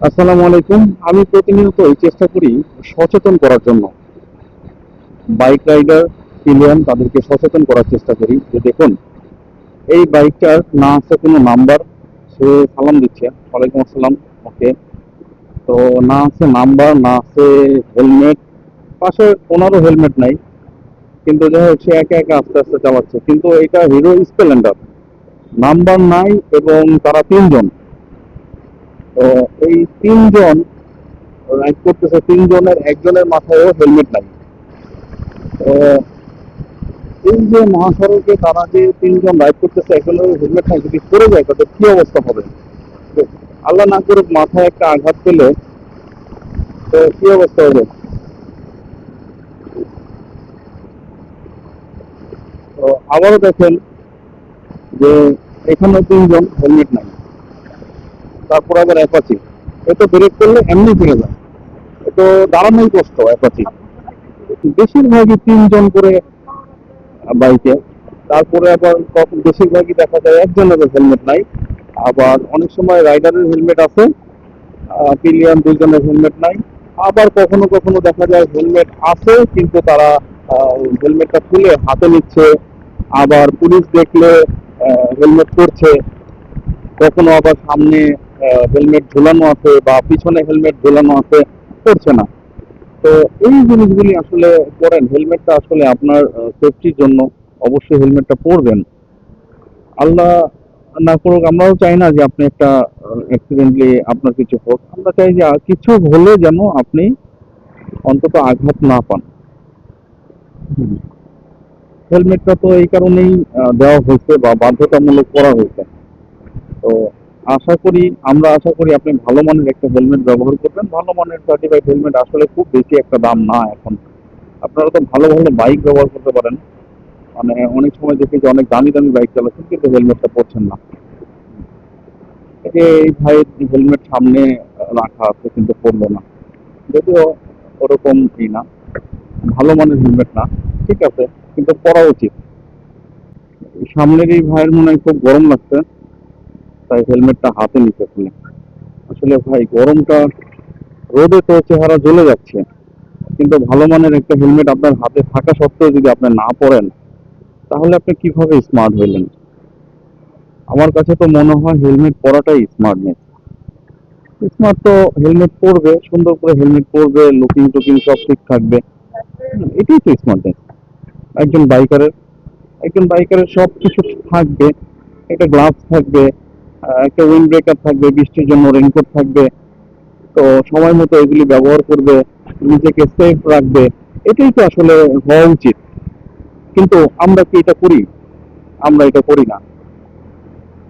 আসসালামু আলাইকুম। আমি প্রতিনিয়তই চেষ্টা করি সচেতন করার জন্য। বাইক রাইডার, পিলিয়ন, তাদেরকে সচেতন করার চেষ্টা করি। যে দেখুন, এই বাইকটার না আছে কোনো নাম্বার। সে সালাম দিচ্ছে। ওয়ালাইকুম আসসালাম। ওকে। তো না আছে নাম্বার, না আছে হেলমেট। পাশে ওনারও হেলমেট নাই। কিন্তু যাই হোক, সে একা একা আস্তে আস্তে চালাচ্ছে। কিন্তু এটা হিরো স্প্লেন্ডার। নাম্বার নাই এবং তারা তিনজন। এই তিনজন রাইড করতেছে, তিনজনের, একজনের মাথায়ও হেলমেট নাই। এই যে মহাসড়কে তারা যে তিনজন রাইড করতেছে, একজনের হেলমেট নাই, যদি পড়ে যায়, তাদের কি অবস্থা হবে? আল্লাহ না করুক, মাথায় একটা আঘাত পেলে, তো কি অবস্থা হবে? আবারও দেখেন যে এখানে তিনজন হেলমেট নাই। তারপর আবার অ্যাপাচি এ তো ব্রেক করলে এমনি ফিরে যায়। এ তো দাঁড়ানোই কষ্ট অ্যাপাচি বেশিরভাগই তিনজন করে বাইকে। তারপরে আবার কখন বেশিরভাগই দেখা যায় একজনের হেলমেট নাই। আবার অনেক সময় রাইডারের হেলমেট আছে। পিলিয়ন দুইজনের হেলমেট নাই। আবার কখনো কখনো দেখা যায় হেলমেট আছে, কিন্তু তারা হেলমেটটা খুলে হাতে নিচ্ছে। আবার পুলিশ দেখলে হেলমেট করছে কখনো আবার সামনে হেলমেট ঝুলানো আছে বা পিছনে হেলমেট ঝুলানো আছে করছে না। তো এই জিনিসগুলি আসলে করেন হেলমেটটা আসলে আপনার সেফটির জন্য অবশ্যই হেলমেটটা পরবেন। আল্লাহ না করুক আমরাও চাই না যে আপনি একটা অ্যাক্সিডেন্টলি আপনার কিছু হোক। আমরা চাই যে কিছু হলে যেন আপনি অন্তত আঘাত না পান। হেলমেটটা তো এই কারণেই দেওয়া হয়েছে বা বাধ্যতামূলক করা হয়েছে। তো আশা করি, আমরা আশা করি আপনি ভালো মানের একটা হেলমেট ব্যবহার করবেন। ভালো মানের সার্টিফাইড হেলমেট আসলে খুব বেশি একটা দাম না এখন। আপনারা তো ভালো ভালো বাইক ব্যবহার করতে পারেন। মানে অনেক সময় দেখি যে অনেক দামি দামি বাইক চালাচ্ছেন, কিন্তু হেলমেটটা পরছেন না। এই ভাইয়ের হেলমেট সামনে রাখা আছে, কিন্তু পরলো না। যদিও ওরকম ই না, ভালো মানের হেলমেট না, ঠিক আছে, কিন্তু পরা উচিত। সামনের এই ভাইয়ের মনে হয় খুব গরম লাগছে। তাই হেলমেটটা হাতে নিতে খুলে আসলে ভাই, গরমটা রোদে তো চেহারা জ্বলে যাচ্ছে। কিন্তু ভালো মানের একটা হেলমেট আপনার হাতে থাকা সত্ত্বেও যদি আপনি না পরেন, তাহলে আপনি কীভাবে স্মার্ট হইলেন? আমার কাছে তো মনে হয় হেলমেট পরাটাই স্মার্টনেস স্মার্ট তো হেলমেট পরবে, সুন্দর করে হেলমেট পরবে লুকিং টুকিং সব ঠিক থাকবে। এটাই তো স্মার্টনেস একজন বাইকারের একজন বাইকারের সব কিছু থাকবে, একটা গ্লাভস থাকবে একটা উইন্ড ব্রেকার থাকবে, বৃষ্টির জন্য রেনকোট থাকবে, তো সময় মতো এগুলি ব্যবহার করবে, নিজেকে সেফ রাখবে, এটাই তো আসলে হওয়া উচিত। কিন্তু আমরা কি এটা করি? আমরা এটা করি না।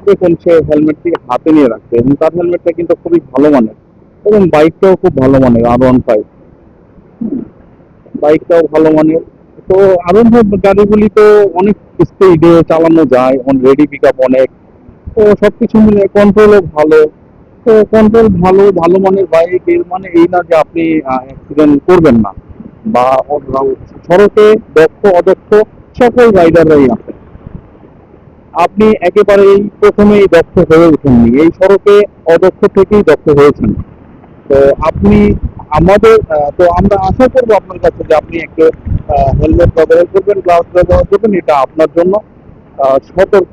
দেখুন, সে হেলমেটটি হাতে নিয়ে রাখছে এবং তার হেলমেটটা কিন্তু খুবই ভালো মানের এবং বাইকটাও খুব ভালো মানের আর ওয়ান ফাইভ বাইকটাও ভালো মানের। তো আরও গাড়িগুলি তো অনেক স্পিডে চালানো যায় রেডি পিক আপ অনেক তো সবকিছু মিলে কন্ট্রোলও ভালো। তো কন্ট্রোল ভালো ভালো মানের বাইক এর মানে এই না যে আপনি অ্যাক্সিডেন্ট করবেন না। বা সড়কে দক্ষ, অদক্ষ সকল রাইডাররাই আছে আপনি একেবারেই প্রথমেই দক্ষ হয়ে ওঠেননি এই সড়কে অদক্ষ থেকেই দক্ষ হয়েছেন। তো আপনি আমাদের তো আমরা আশা করব আপনার কাছে যে আপনি একটু হেলমেট ব্যবহার করবেন গ্লাভস ব্যবহার করবেন, এটা আপনার জন্য সতর্ক।